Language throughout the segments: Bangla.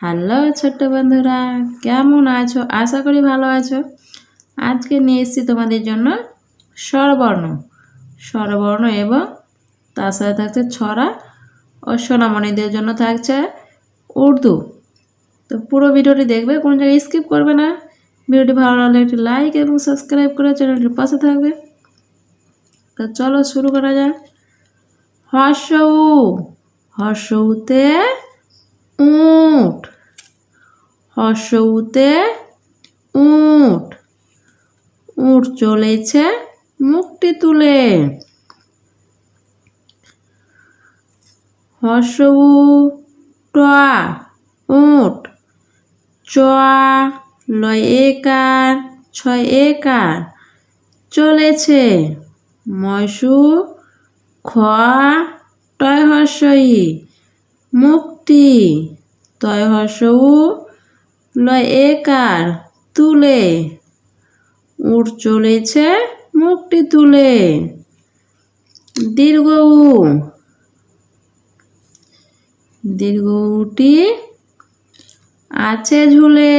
হ্যালো ছোট্ট বন্ধুরা, কেমন আছো? আশা করি ভালো আছো। আজকে নিয়ে এসেছি তোমাদের জন্য স্বরবর্ণ। স্বরবর্ণ এবং তার সাথে থাকছে ছড়া ও সোনামণিদের জন্য থাকছে উর্দু। তো পুরো ভিডিওটি দেখবে, কোনো জায়গায় স্কিপ করবে না। ভিডিওটি ভালো লাগলে একটি লাইক এবং সাবস্ক্রাইব করে চ্যানেলটির পাশে থাকবে। তো চলো শুরু করা যাক। হর্ষউ হর্ষউতে উট হর্ষউতে উট উট চলেছে মুখটি তুলে। হর্ষউ টয়া উট চয়া লয় একার ছয় একার চলেছে। ময়সু খ টয় হর্ষই মুক্তি। তয় হর্ষউ লয় একার তুলে? উঠ চলেছে মুখটি তুলে। দীর্ঘ উ। দীর্ঘ উটি আছে ঝুলে।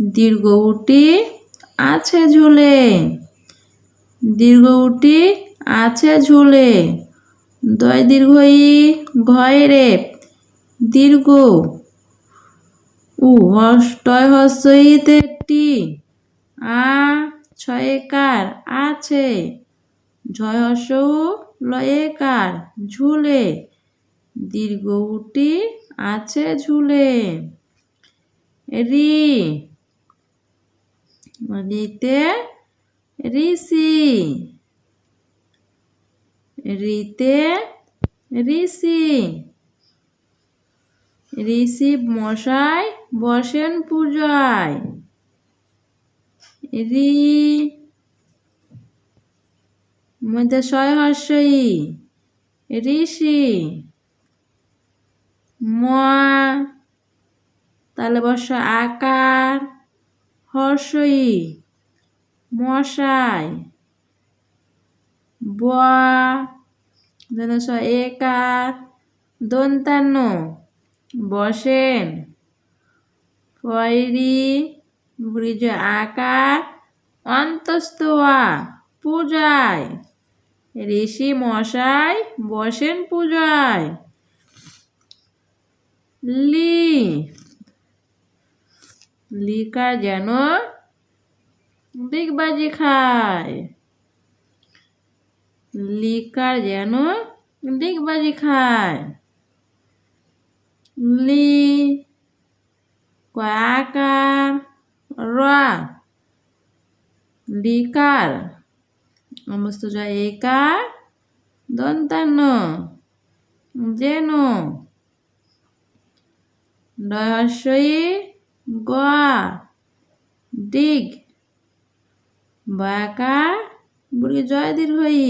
দীর্ঘ উটি আছে ঝুলে। দীর্ঘ উটি আছে ঝুলে। দয় দীর্ঘ ই ঘয় রে দীর্ঘ। উ হস্তয় হস্যইতে টি আ, ছয়কার আছে। ঝয় হস্য ঝুলে। দীর্ঘ উটি আছে ঝুলে। রি। রিতে ঋষি। রিতে ঋষি। ঋষি মশাই, বসেন পূজায়। রি মধ্যে ছয় হর্ষই। ঋষি ম তাহলে বর্ষ আকার হর্ষই। মশাই ব একার। দন্তান্ন। বসেন। পয়রি ব্রিজ আকার, অন্তস্তোয়া, পূজায়। ঋষি মশাই বসেন পূজায়। লি, লিকা যেন ডিগবাজি খায়। লিকার যেন ডিগবাজি খায়। লি আকার রা লিকার সমস্ত যায় একার দন্তান্ন যেন ডয়সই গোয়া দিগ বাকার বুড়ি জয় দীর্ঘই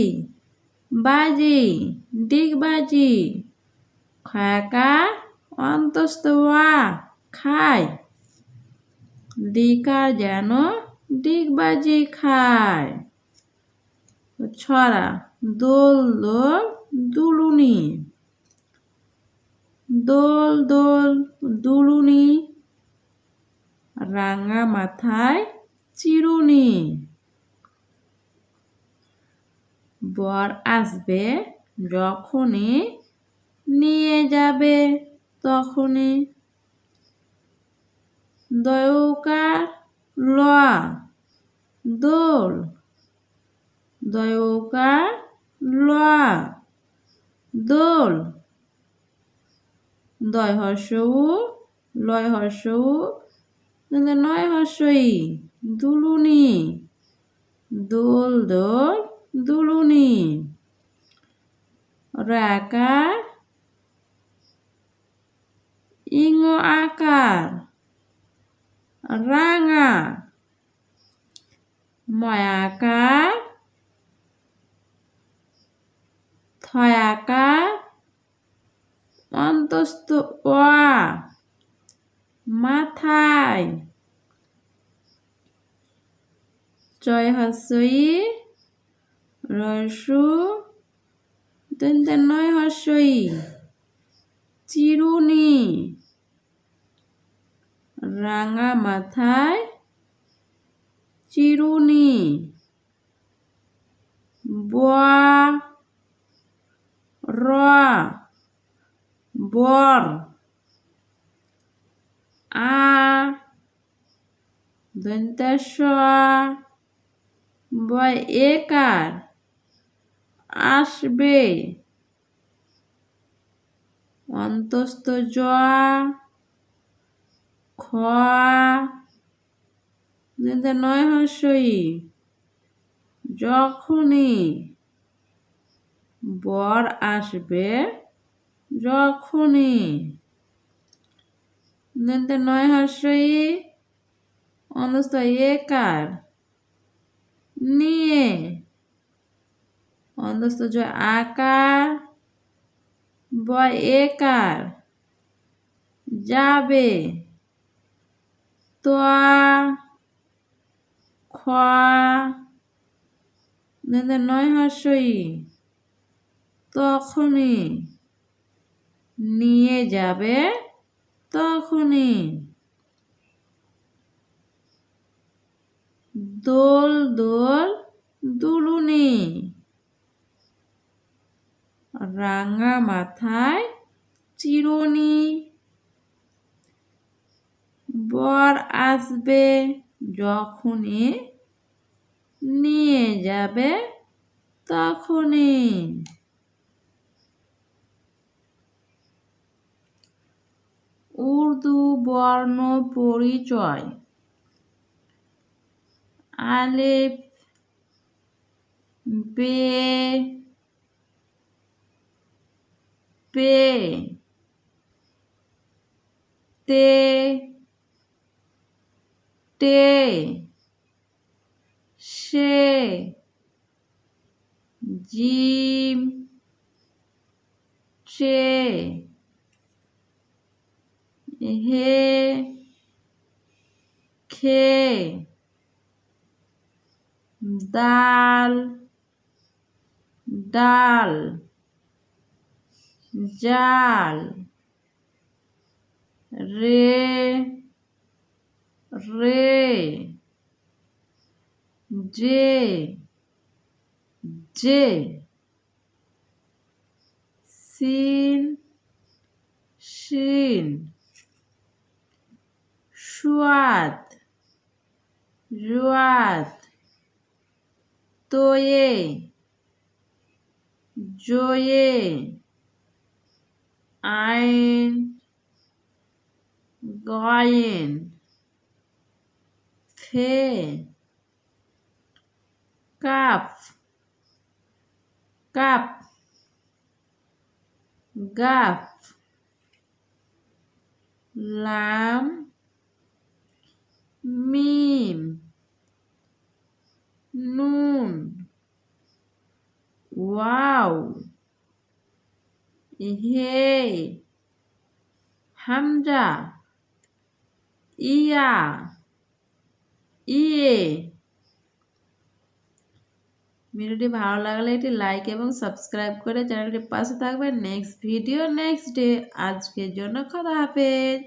বাজি দিগ বাজি খাকা অন্তস্থ খায়। ডিকার যেন ডিগবাজি খায়। ছড়া, দোল দোল দুলুনি। দোল দোল দুলুনি, রাঙা মাথায় চিরুনি। বর আসবে যখনই নিয়ে যাবে। তখনই দয়কার লয়া, দোল। দয়কার লয়া, দোল। দয় হর্ষউ লয় হর্ষউ নয় হর্ষই, দুলুনি। দোল দোল, দুলুনি। রাকার ইং আকার রাঙা ময়াকার থয়াকার অন্তস্থ ওয়া মাথায় জয় হস্যই রসু নয় হস্যই চিরুনি রাঙা মাথায় চিরুনি। র বর। আ একার। আসবে। অন্তস্থ জ খ। নয় হর্ষই যখনই বর আসবে, যখনই। নয় হর্ষই অনস্থ একার নিয়ে। অন্তস্থ জ আকার বয় একার যাবে। তোয়া খ নয় হর্ষই তখনই নিয়ে যাবে তখনই দোল দোল দুলুনি রাঙা মাথায় চিরুনি বর আসবে যখনই নিয়ে যাবে তখনই। উর্দু বর্ণ পরিচয়। আলিফ বে পে তে টে সে জিম সে হে খে দাল ডাল জাল রে রে যে যে সিন শিন সুয়াদ জুয়াদ তোয়ে জয়ে আইন গয়েন। ফে কাপ কাপ গাফ লাম মিম নুন ওয়াও হে হামজা ইয়া ইয়ে। ভিডিওটি ভালো লাগলে এটি লাইক এবং সাবস্ক্রাইব করে চ্যানেলটির পাশে থাকবেন। নেক্সট ভিডিও নেক্সট ডে আজকের জন্য কথা হাফেজ।